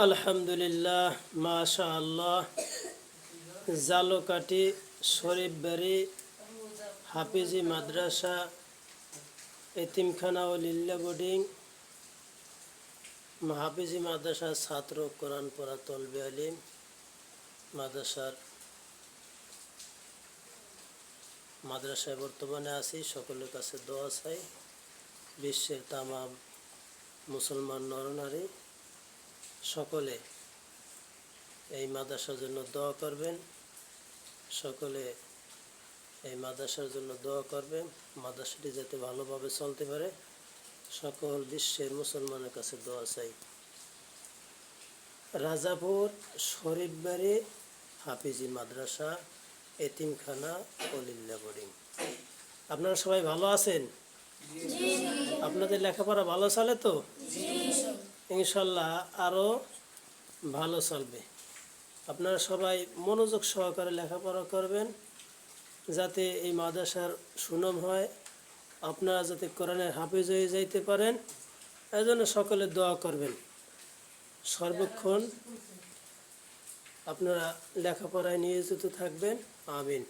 আলহামদুলিল্লাহ মাশা আল্লাহ জালকাটি শরীফ বাড়ি, হাফিজি মাদ্রাসা, এতিমখানা ও লিল্লা বোর্ডিং, হাফিজি মাদ্রাসার ছাত্র কোরআন পড়া তলবে আলিম, মাদ্রাসার মাদ্রাসায় বর্তমানে আছি, সকলের কাছে দোয়া চাই। বিশ্বের তামাম মুসলমান নরনারী সকলে এই মাদ্রাসার জন্য দোয়া করবেন। সকলে এই মাদ্রাসার জন্য দোয়া করবেন। মাদ্রাসাটি যাতে ভালোভাবে চলতে পারে। সকল বিশ্বের মুসলমানের কাছে দোয়া চাই। রাজাপুর শরীফ বাড়ি হাফিজি মাদ্রাসা এতিমখানা অলিল্লা বোর্ডিং। আপনারা সবাই ভালো আছেন? আপনাদের লেখাপড়া ভালো চলে তো? ইনশাল্লাহ আরও ভালো চলবে। আপনারা সবাই মনোযোগ সহকারে লেখাপড়া করবেন, যাতে এই মাদ্রাসার সুনাম হয়। আপনারা যাতে কোরআনের হাফিজ হয়ে যাইতে পারেন, এজন্য সকলে দোয়া করবেন। সর্বক্ষণ আপনারা লেখাপড়ায় নিয়োজিত থাকবেন। আমিন।